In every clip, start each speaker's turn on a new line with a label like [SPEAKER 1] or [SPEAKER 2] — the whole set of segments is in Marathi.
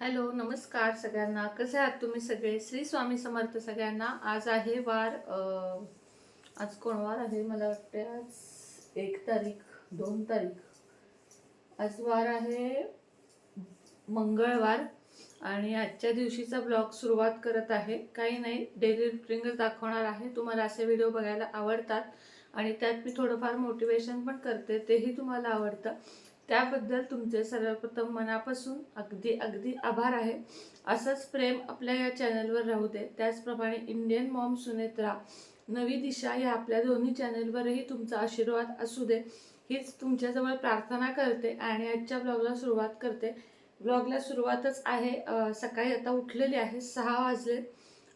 [SPEAKER 1] हॅलो नमस्कार सगळ्यांना. कसे आहात तुम्ही सगळे? श्री स्वामी समर्थ सगळ्यांना. आज आहे वार आज कोण वार आहे मला वाटते आज एक तारीख दोन तारीख. आज वार आहे मंगळवार आणि आजच्या दिवशीचा ब्लॉग सुरुवात करत आहे. काही नाही डेली रुटीनच दाखवणार आहे. तुम्हाला असे व्हिडिओ बघायला आवडतात आणि त्यात मी थोडंफार मोटिवेशन पण करते तेही तुम्हाला आवडतं. त्याबद्दल तुमचे सर्वप्रथम मनापासून अगदी अगदी आभार आहे. असंच प्रेम आपल्या या चॅनलवर राहू दे. त्याचप्रमाणे इंडियन मॉम सुनेत्रा नवी दिशा या आपल्या दोन्ही चॅनलवरही तुमचा आशीर्वाद असू दे. हीच तुमच्याजवळ प्रार्थना करते आणि आजच्या ब्लॉगला सुरुवात करते. ब्लॉगला सुरुवातच आहे सकाळी आता उठलेली आहे सहा वाजले.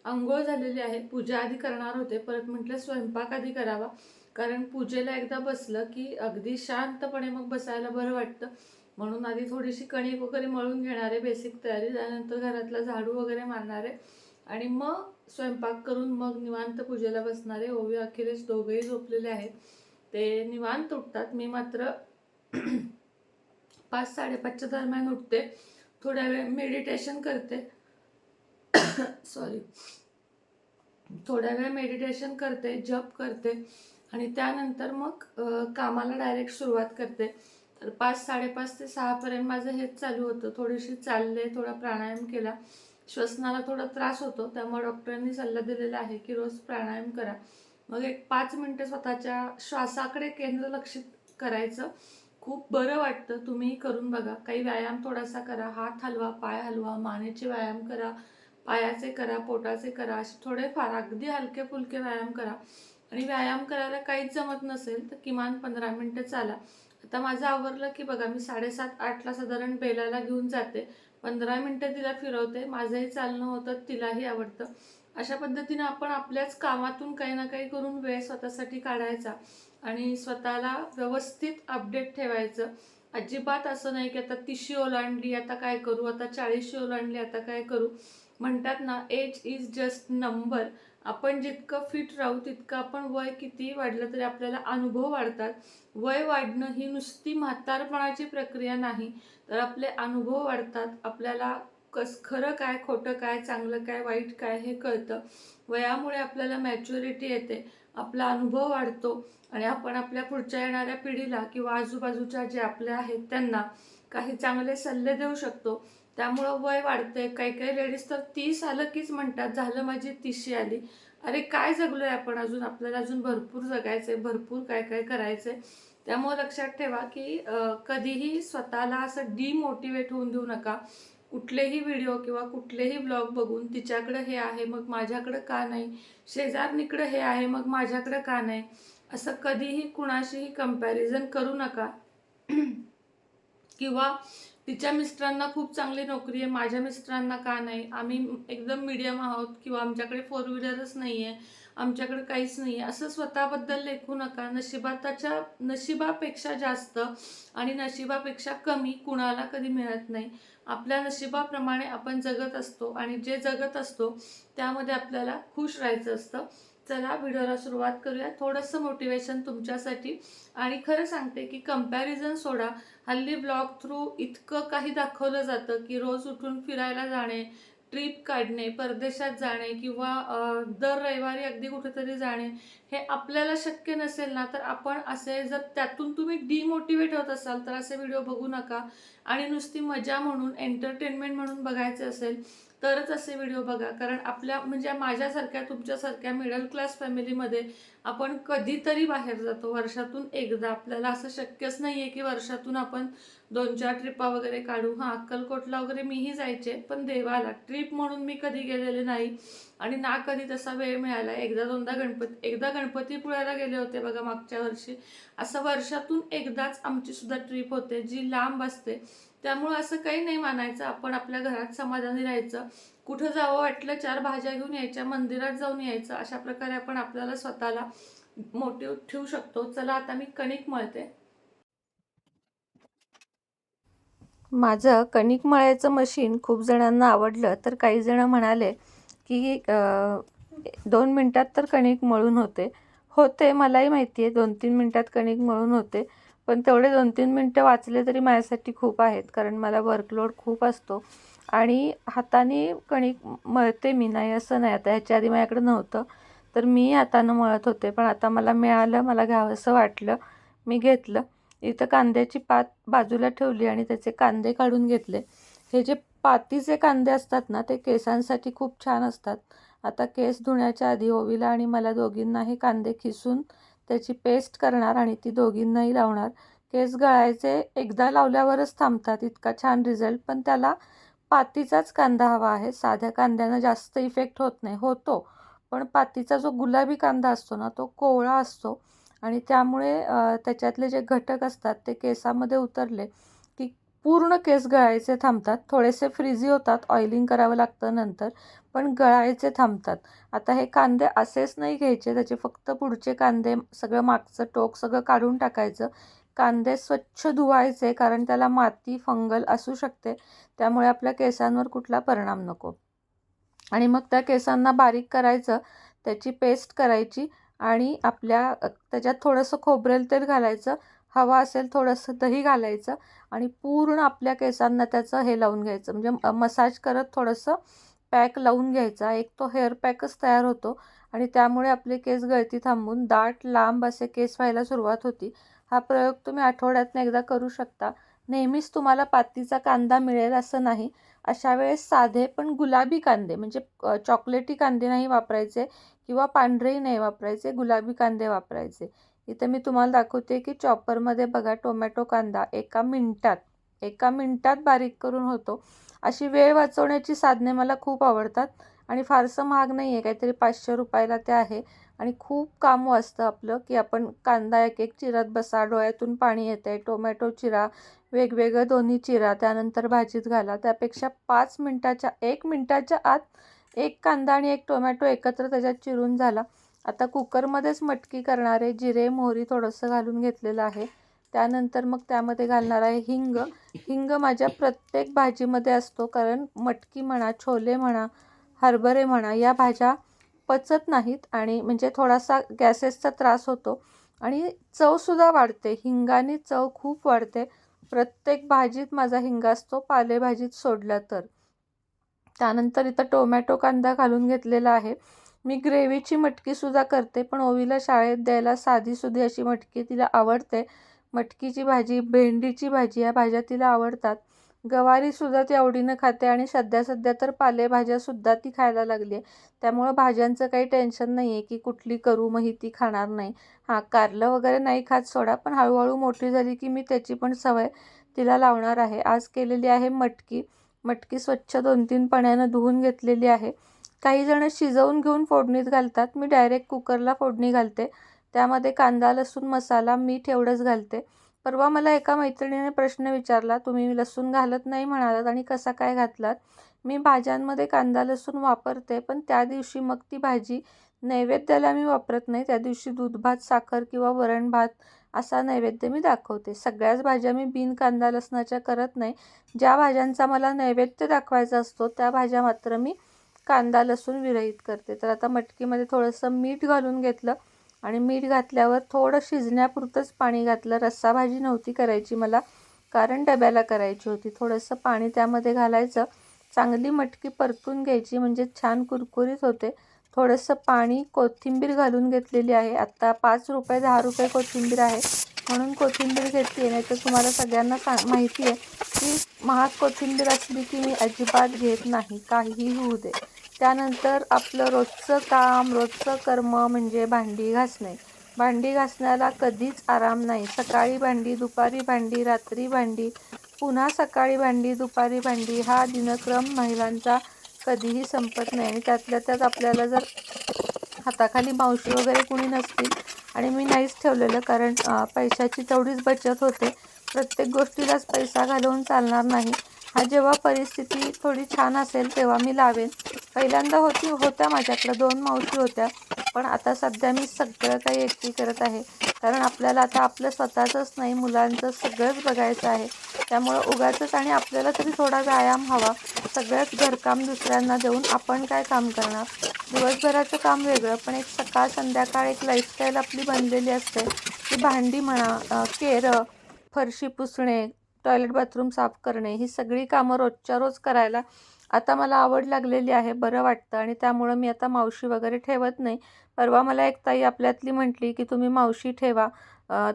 [SPEAKER 1] आंघोळ झालेली आहे. पूजा आधी करणार होते. परत म्हटलं स्वयंपाक आधी करावा. कारण पूजेला एकदा बसलं की अगदी शांतपणे मग बसायला बरं वाटतं. म्हणून आधी थोडीशी कणिक वगैरे मळून घेणारे बेसिक तयारी. त्यानंतर घरातला झाडू वगैरे मारणारे आणि मग स्वयंपाक करून मग निवांत पूजेला बसणारे. ओवी अखिलेश दोघेही झोपलेले आहेत. ते निवांत उठतात. मी मात्र पाच साडेपाचच्या दरम्यान उठते. थोड्या वेळ मेडिटेशन करते. सॉरी थोड्या वेळ मेडिटेशन करते जप करते. आणि त्यानंतर मग कामाला डायरेक्ट सुरुवात करते. तर पाच साडेपाच ते सहापर्यंत माझं हेच चालू होतं. थोडीशी चालले थोडा प्राणायाम केला. श्वसनाला थोडा त्रास होतो. त्यामुळे डॉक्टरांनी सल्ला दिलेला आहे की रोज प्राणायाम करा. मग एक पाच मिनटं स्वतःच्या श्वासाकडे केंद्र लक्षित करायचं. खूप बरं वाटतं. तुम्ही करून बघा. काही व्यायाम थोडासा करा. हात हलवा पाय हलवा मानेचे व्यायाम करा. पायाचे करा पोटाचे करा. असे थोडेफार अगदी हलके फुलके व्यायाम करा. आणि व्यायाम करायला काहीच जमत नसेल तर किमान पंधरा मिनटं चाला. आता माझं आवरलं की बघा मी साडेसात आठला साधारण बेलाला घेऊन जाते. पंधरा मिनटं तिला फिरवते माझंही चालणं होतं तिलाही आवडतं. अशा पद्धतीने आपण आपल्याच कामातून काही ना काही करून वेळ स्वतःसाठी काढायचा आणि स्वतःला व्यवस्थित अपडेट ठेवायचं. अजिबात असं नाही की आता तिशी ओलांडली आता काय करू? आता चाळीसशी ओलांडली आता काय करू? म्हणतात ना एज इज जस्ट नंबर आपण जितकं फिट राहू तितकं आपण वय किती वाढलं तरी आपल्याला अनुभव वाढतात. वय वाढणं ही नुसती म्हातारपणाची प्रक्रिया नाही तर आपले अनुभव वाढतात. आपल्याला कस खरं काय खोटं काय चांगलं काय वाईट काय हे कळतं. वयामुळे आपल्याला मॅच्युरिटी येते आपला अनुभव वाढतो आणि आपण आपल्या पुढच्या येणाऱ्या पिढीला किंवा आजूबाजूच्या जे आपल्या आहेत त्यांना काही चांगले सल्ले देऊ शकतो. त्यामुळं वय वाढतंय. काही काही लेडीज तर तीस आलं कीच म्हणतात झालं माझी तिशी आली. अरे काय जगलोय आपण अजून? आपल्याला अजून भरपूर जगायचंय भरपूर काय काय करायचंय. त्यामुळे लक्षात ठेवा की कधीही स्वतःला असं डिमोटिवेट होऊन देऊ नका. कुठलेही व्हिडिओ किंवा कुठलेही ब्लॉग बघून तिच्याकडं हे आहे मग माझ्याकडं का नाही? शेजारणीकडं हे आहे मग माझ्याकडं का नाही? असं कधीही कुणाशीही कंपॅरिझन करू नका. किंवा तिच्या मिस्टरांना खूप चांगली नोकरी आहे माझ्या मिस्टरांना का नाही? आम्ही एकदम मिडियम आहोत किंवा आमच्याकडे फोर व्हीलरच नाही आहे आमच्याकडे काहीच नाही आहे असं स्वतःबद्दल लेखू नका. नशिबाताच्या नशिबापेक्षा जास्त आणि नशिबापेक्षा कमी कुणाला कधी मिळत नाही. आपल्या नशिबाप्रमाणे आपण जगत असतो आणि जे जगत असतो त्यामध्ये आपल्याला खुश राहायचं असतं. चला व्हिडिओला सुरुवात करूया. थोडंसं मोटिवेशन तुमच्यासाठी. आणि खरं सांगते की कंपॅरिझन सोडा. हल्ली ब्लॉग थ्रू इतकं काही दाखवलं जातं की रोज उठून फिरायला जाणे ट्रिप काढणे परदेशात जाणे किंवा दर रविवारी अगदी कुठेतरी जाणे हे आपल्याला शक्य नसेल ना तर आपण असे जर त्यातून तुम्ही डिमोटिवेट होत असाल तर असे व्हिडिओ बघू नका. आणि नुसती मजा म्हणून एंटरटेनमेंट म्हणून बघायचे असेल तरच असे व्हिडिओ बघा. कारण आपल्या म्हणजे माझ्यासारख्या तुमच्यासारख्या मिडल क्लास फॅमिलीमध्ये आपण कधीतरी बाहेर जातो. वर्षातून एकदा. आपल्याला असं शक्यच नाही आहे की वर्षातून आपण दोन चार ट्रिपा वगैरे काढू. हां अक्कलकोटला वगैरे मीही जायचे पण देवाला ट्रिप म्हणून मी कधी गेलेले नाही. आणि ना कधी तसा वेळ मिळाला. एकदा दोनदा गणपती एकदा गणपतीपुळ्याला गेले होते बघा मागच्या वर्षी. असं वर्षातून एकदाच आमची सुद्धा ट्रिप होते जी लांब असते. त्यामुळं असं काही नाही मानायचं. आपण आपल्या घरात समाधानी राहायचं. कुठं जावं वाटलं चार भाज्या घेऊन यायच्या मंदिरात जाऊन यायचं. अशा प्रकारे आपण आपल्याला स्वतःला मोटिव ठेवू शकतो. चला आता मी कणिक मळते. माझं कणिक मळायचं मशीन खूप जणांना आवडलं तर काही जणं म्हणाले की दोन मिनटात तर कणिक मळून होते. होते मलाही माहिती आहे दोन तीन मिनटात कणिक मळून होते. पण तेवढे दोन तीन मिनटं वाचले तरी माझ्यासाठी खूप आहेत कारण मला वर्कलोड खूप असतो.
[SPEAKER 2] आणि हाताने कणिक मळते मी नाही असं नाही. आता ह्याच्या आधी माझ्याकडे नव्हतं तर मी हातानं मळत होते. पण आता मला मिळालं मला घ्यावंसं वाटलं मी घेतलं. इथं कांद्याची पात बाजूला ठेवली आणि त्याचे कांदे काढून घेतले. हे जे पातीचे कांदे असतात ना ते केसांसाठी खूप छान असतात. आता केस धुण्याच्या आधी ओवीला आणि मला दोघींना हे कांदे खिसून त्याची पेस्ट करणार आणि ती दोघींनाही लावणार. केस गळायचे एकदा लावल्यावरच थांबतात इतका छान रिझल्ट पण त्याला पातीचाच कांदा हवा आहे. साध्या कांद्यानं जास्त इफेक्ट होत नाही. होतो. पण पातीचा जो गुलाबी कांदा असतो ना तो कोवळा असतो. आणि त्यामुळे त्याच्यातले जे घटक असतात ते केसामध्ये उतरले की पूर्ण केस गळायचे थांबतात. थोडेसे फ्रिझी होतात ऑइलिंग करावं लागतं नंतर पण गळायचे थांबतात. आता हे कांदे असेच नाही घ्यायचे त्याचे फक्त पुढचे कांदे सगळं मागचं टोक सगळं काढून टाकायचं. कांदे स्वच्छ धुवायचे कारण त्याला माती फंगल असू शकते. त्यामुळे आपल्या केसांवर कुठला परिणाम नको. आणि मग त्या केसांना बारीक करायचं त्याची पेस्ट करायची आणि आपल्या त्याच्यात थोडंसं खोबरेल तेल घालायचं हवा असेल थोडंसं दही घालायचं आणि पूर्ण आपल्या केसांना त्याचं हे लावून घ्यायचं. म्हणजे मसाज करत थोडंसं पॅक लावून घ्यायचा. एक तो हेअर पॅकच तयार होतो आणि त्यामुळे आपले केस गळती थांबून दाट लांब असे केस व्हायला सुरुवात होती. हा प्रयोग तुम्ही आठवड्यातनं एकदा करू शकता. नेहमीच तुम्हाला पातीचा कांदा मिळेल असं नाही. अशा वेळेस साधे पण गुलाबी कांदे म्हणजे चॉकलेटी कांदे नाही वापरायचे. किंवा पांढरेही नाही वापरायचे गुलाबी कांदे वापरायचे. इथे मी तुम्हाला दाखवते की चॉपरमध्ये बघा टोमॅटो कांदा एका मिनटात एका मिनटात बारीक करून होतो. अशी वेळ वाचवण्याची साधने मला खूप आवडतात आणि फारसं महाग नाही आहे काहीतरी पाचशे रुपयाला ते आहे. आणि खूप काम वाचतं आपलं की आपण कांदा एक एक चिरत बसा डोळ्यातून पाणी येतं आहे टोमॅटो चिरा वेगवेगळं दोन्ही चिरा त्यानंतर भाजीत घाला. त्यापेक्षा पाच मिनटाच्या एक मिनटाच्या आत एक कांदा आणि एक टोमॅटो एकत्र त्याच्यात चिरून झाला. आता कुकरमध्येच मटकी करणारे जिरे मोहरी थोडंसं घालून घेतलेलं आहे. त्यानंतर मग त्यामध्ये घालणार आहे हिंग. हिंग माझ्या प्रत्येक भाजीमध्ये असतो कारण मटकी म्हणा छोले म्हणा हरभरे म्हणा या भाज्या पचत नाहीत आणि म्हणजे थोडासा गॅसेसचा त्रास होतो. आणि चवसुद्धा वाढते. हिंगाने चव खूप वाढते. प्रत्येक भाजीत माझा हिंग असतो पालेभाजीत सोडला तर. त्यानंतर इथं टोमॅटो कांदा घालून घेतलेला आहे. मी ग्रेव्हीची मटकीसुद्धा करते पण ओवीला शाळेत द्यायला साधीसुधी अशी मटकी तिला आवडते. मटकीची भाजी भेंडीची भाजी या भाज्या तिला आवडतात. गवारीसुद्धा ती आवडीनं खाते आणि सध्या सध्या तर पालेभाज्यासुद्धा ती खायला लागली आहे त्यामुळं भाज्यांचं काही टेन्शन नाही आहे की कुठली करू मग ही ती खाणार नाही. हां कारलं वगैरे नाही खात सोडा पण हळूहळू मोठी झाली की मी त्याची पण सवय तिला लावणार आहे. आज केलेली आहे मटकी. मटकी स्वच्छ दोन तीन पाण्यानं धुवून घेतलेली आहे. काही जण शिजवून घेऊन फोडणीत घालतात. मी डायरेक्ट कुकरला फोडणी घालते. त्यामध्ये कांदा लसूण मसाला मीठ एवढंच घालते. परवा मला एका मैत्रिणीने प्रश्न विचारला तुम्ही लसूण घालत नाही म्हणालात आणि कसा काय घातलात? मी भाज्यांमध्ये कांदा लसूण वापरते पण त्या दिवशी मग ती भाजी नैवेद्याला मी वापरत नाही. त्या दिवशी दूध भात साखर किंवा वरण भात असा नैवेद्य मी दाखवते. सगळ्याच भाज्या मी बिन कांदा लसणाच्या करत नाही. ज्या भाज्यांचा मला नैवेद्य दाखवायचा असतो त्या भाज्या मात्र मी कांदा लसूण विरहित करते. तर आता मटकीमध्ये थोडंसं मीठ घालून घेतलं आणि मीठ घातल्यावर थोडं शिजण्यापुरतंच पाणी घातलं. रस्सा भाजी नव्हती करायची मला कारण डब्याला करायची होती. थोडंसं पाणी त्यामध्ये घालायचं. चांगली मटकी परतून घ्यायची म्हणजे छान कुरकुरीत होते. थोडंसं पाणी कोथिंबीर घालून घेतलेली आहे. आत्ता पाच रुपये दहा रुपये कोथिंबीर आहे. म्हणून कोथिंबीर घेतली नाही तर तुम्हाला सगळ्यांना सा माहिती आहे की महाग कोथिंबीर असली की मी अजिबात घेत नाही. काहीही होऊ दे. त्यानंतर आपलं रोजचं काम रोजचं कर्म म्हणजे भांडी घासणे. भांडी घासण्याला कधीच आराम नाही. सकाळी भांडी दुपारी भांडी रात्री भांडी पुन्हा सकाळी भांडी दुपारी भांडी. हा दिनक्रम महिलांचा कधीही संपत नाही आणि त्यातल्या त्यात आपल्याला जर हाताखाली मावशी वगैरे कुणी नसतील आणि मी नाहीच ठेवलेलं कारण पैशाची तेवढीच बचत होते प्रत्येक गोष्टीलाच पैसा घालवून चालणार नाही. हा जेव्हा परिस्थिती थोडी छान असेल तेव्हा मी लावेन. पहिल्यांदा होती होत्या माझ्याकडे दोन मावशी होत्या पण आता सध्या मी सगळं काही एकटी करत आहे. कारण आपल्याला आता आपलं स्वतःचंच नाही मुलांचं सगळंच बघायचं आहे. त्यामुळं उगाचंच आणि आपल्याला तरी थोडा व्यायाम हवा. सगळ्याच घरकाम दुसऱ्यांना देऊन आपण काय काम करणार? दिवसभराचं काम वेगळं पण एक सकाळ संध्याकाळ एक लाईफस्टाईल आपली बनलेली असते. की भांडी म्हणा केरं फरशी पुसणे टॉयलेट बाथरूम साफ करणे ही सगळी कामं रोजच्या रोज करायला आता मला आवड लागलेली आहे बरं वाटतं. आणि त्यामुळं मी आता मावशी वगैरे ठेवत नाही. परवा मला एक ताई आपल्यातली म्हटली की तुम्ही मावशी ठेवा.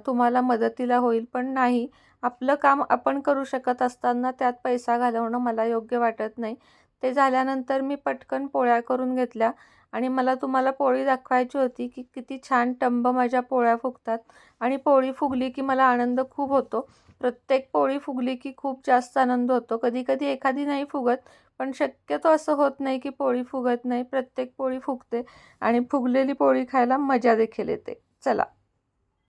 [SPEAKER 2] तुम्हाला मदतीला होईल पण नाही. आपलं काम आपण करू शकत असताना त्यात पैसा घालवणं मला योग्य वाटत नाही. ते झाल्यानंतर मी पटकन पोळ्या करून घेतल्या आणि मला तुम्हाला पोळी दाखवायची होती की किती छान टंब माझ्या पोळ्या फुगतात आणि पोळी फुगली की मला आनंद खूप होतो. प्रत्येक पोळी फुगली की खूप जास्त आनंद होतो. कधी कधी एखादी नाही फुगत पण शक्यतो असं होत नाही की पोळी फुगत नाही. प्रत्येक पोळी फुगते आणि फुगलेली पोळी खायला मजा देखील येते. चला.